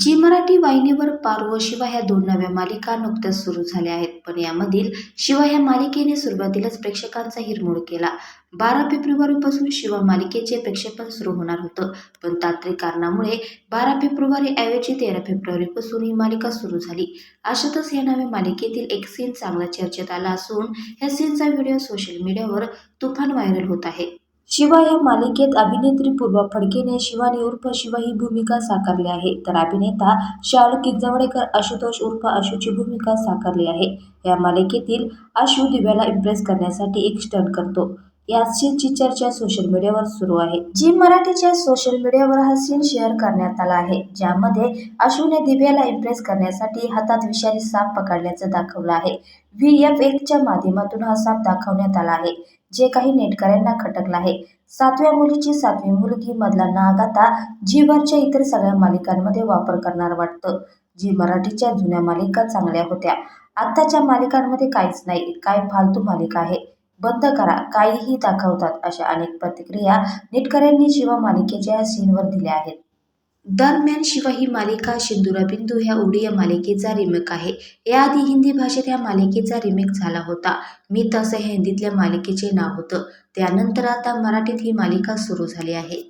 जी मराठी वाहिनीवर पारू व शिवा ह्या दोन नव्या मालिका नुकत्याच सुरू झाल्या आहेत. पण यामधील शिवा ह्या मालिकेने सुरुवातीलाच प्रेक्षकांचा हिरमोड केला. बारा फेब्रुवारीपासून शिवा मालिकेचे प्रेक्षेपण सुरू होणार होतं. पण तांत्रिक कारणामुळे बारा फेब्रुवारी ऐवजी तेरा फेब्रुवारीपासून ही मालिका सुरू झाली. अशातच या नव्या मालिकेतील एक सीन चांगला चर्चेत आला असून ह्या सीनचा व्हिडिओ सोशल मीडियावर तुफान व्हायरल होत आहे. शिवा या मालिकेत अभिनेत्री पूर्वा फडकेने शिवानी उर्फ शिवा ही भूमिका साकारली आहे. तर अभिनेता शाहरुख किंजवडेकर आशुतोष उर्फ आशूची भूमिका साकारली आहे. या मालिकेतील आशू दिव्याला इम्प्रेस करण्यासाठी एक स्टंट करतो. या चर्चा सोशल मीडियावर सुरू आहे. जी मराठीच्या सोशल मीडियावर हा सीन शेअर करण्यात आला आहे ज्यामध्ये अश्विने दिव्याला इम्प्रेस करण्यासाठी हातात विषारी साप पकडल्याचं दाखवलं आहे. व्ही एफ एकच्या माध्यमातून हा साप दाखवण्यात आला आहे जे काही नेटकऱ्यांना खटकलं आहे. सातव्या मुलीची सातवी मुलगी मधला नाग आता जीवरच्या इतर सगळ्या मालिकांमध्ये वापर करणार वाटतं. जी मराठीच्या जुन्या मालिका चांगल्या होत्या. आत्ताच्या मालिकांमध्ये काहीच नाही काय फालतू मालिका आहे. बंद करा. काहीही दाखवतात अशा अनेक प्रतिक्रिया नेटकऱ्यांनी शिवा मालिकेच्या या सीनवर दिल्या आहेत. दरम्यान शिवा ही मालिका सिंदुरा बिंदू ह्या उडिया मालिकेचा रिमेक आहे. याआधी हिंदी भाषेत ह्या मालिकेचा रिमेक झाला होता. मी तसं हिंदीतल्या मालिकेचे नाव होतं. त्यानंतर आता मराठीत ही मालिका सुरू झाली आहे.